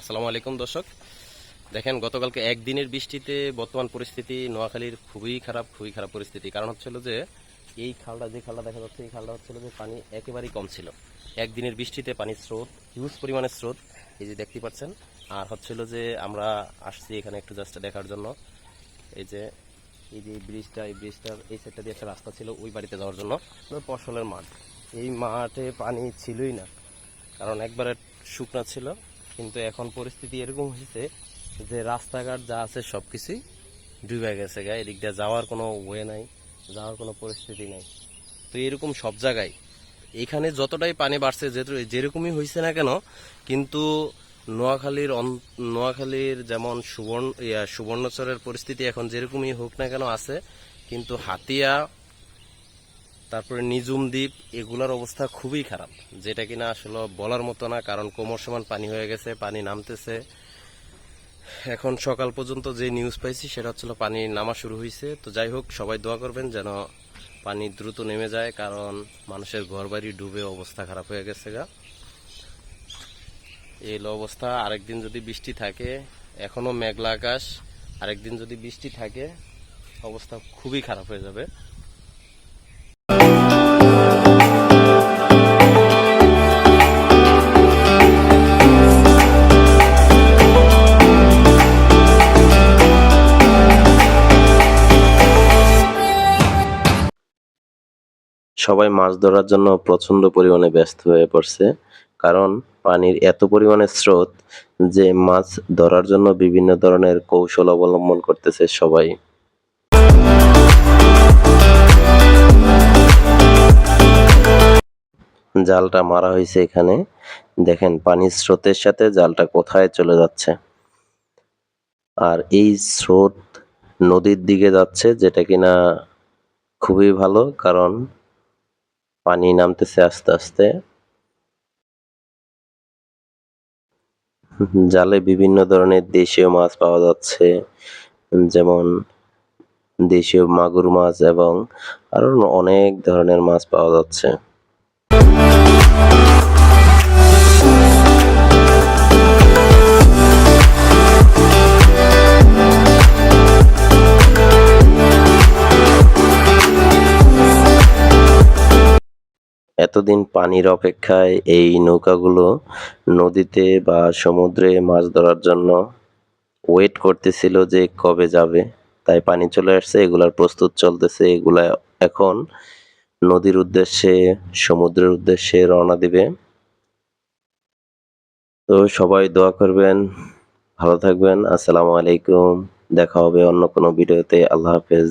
আসসালামু আলাইকুম, দর্শক। দেখেন, গতকালকে একদিনের বৃষ্টিতে বর্তমান পরিস্থিতি নোয়াখালীর খুবই খারাপ খুবই খারাপ পরিস্থিতি। কারণ হচ্ছিল যে, এই খালটা, যে খালটা দেখা যাচ্ছে, এই খালটা হচ্ছিল যে পানি একেবারেই কম ছিল। একদিনের বৃষ্টিতে পানির স্রোত হিউজ পরিমাণের স্রোত, এই যে দেখতে পাচ্ছেন। আর হচ্ছিল যে, আমরা আসছি এখানে একটু জাস্ট দেখার জন্য। এই যে এই যে ব্রিজটা, এই ব্রিজটার এই সাইডটা দিয়ে একটা রাস্তা ছিল, ওই বাড়িতে যাওয়ার জন্য। ফসলের মাঠ। এই মাঠে পানি ছিলই না। কারণ একবারে শুকনা ছিল। কিন্তু এখন পরিস্থিতি এরকম হয়েছে যে রাস্তাঘাট যা আছে সব কিছুই ডুবে গেছে গা। এদিক দিয়ে যাওয়ার কোনো ওয়ে নাই, যাওয়ার কোনো পরিস্থিতি নাই। তো এরকম সব জায়গায় এখানে যতটাই পানি বাড়ছে, যেহেতু- যেরকমই হয়েছে না কেন, কিন্তু নোয়াখালীর নোয়াখালীর যেমন সুবর্ণ সুবর্ণচরের পরিস্থিতি এখন যেরকমই হোক না কেন আছে, কিন্তু হাতিয়া তারপরে নিজুম দ্বীপ, এগুলার অবস্থা খুবই খারাপ, যেটা কিনা আসলে বলার মতো না, কারণ কোমর সমান পানি হয়ে গেছে, পানি নামতেছে। এখন সকাল পর্যন্ত যে নিউজ পাইছি, সেটা হচ্ছিল পানি নামা শুরু হয়েছে তো যাই হোক, সবাই দোয়া করবেন যেন পানি দ্রুত নেমে যায়, কারণ মানুষের ঘরবাড়ি ডুবে অবস্থা খারাপ হয়ে গেছে গা। এই অবস্থা। আরেকদিন যদি বৃষ্টি থাকে, এখনও মেঘলা আকাশ, আরেকদিন যদি বৃষ্টি থাকে, অবস্থা খুবই খারাপ হয়ে যাবে। সবাই মাছ ধরার জন্য প্রচণ্ড পরিমাণে ব্যস্ত হয়ে পড়ছে। কারণ পানির এত পরিমাণে স্রোত যে মাছ ধরার জন্য বিভিন্ন ধরনের কৌশল অবলম্বন করতেছে সবাই। জালটা মারা হয়েছে এখানে। দেখেন, পানির স্রোতের সাথে জালটা কোথায় চলে যাচ্ছে। আর এই স্রোত নদীর দিকে যাচ্ছে, যেটা কিনা খুবই ভালো, কারণ পানি নামতেছে আস্তে আস্তে। জালে বিভিন্ন ধরনের দেশীয় মাছ পাওয়া যাচ্ছে, যেমন দেশীয় মাগুর মাছ এবং আরও অনেক ধরনের মাছ পাওয়া যাচ্ছে। এতদিন পানির অপেক্ষায় এই নৌকাগুলো নদীতে বা সমুদ্রে মাছ ধরার জন্য ওয়েট করতেছিল যে কবে যাবে। তাই পানি চলে আসছে, এগুলার প্রস্তুত চলতেছে, এগুলা এখন নদীর উদ্দেশ্যে, সমুদ্রের উদ্দেশ্যে রওনা দিবে। তো সবাই দোয়া করবেন, ভালো থাকবেন, আসসালামু আলাইকুম, দেখা হবে অন্য কোনো ভিডিওতে, আল্লাহ হাফেজ।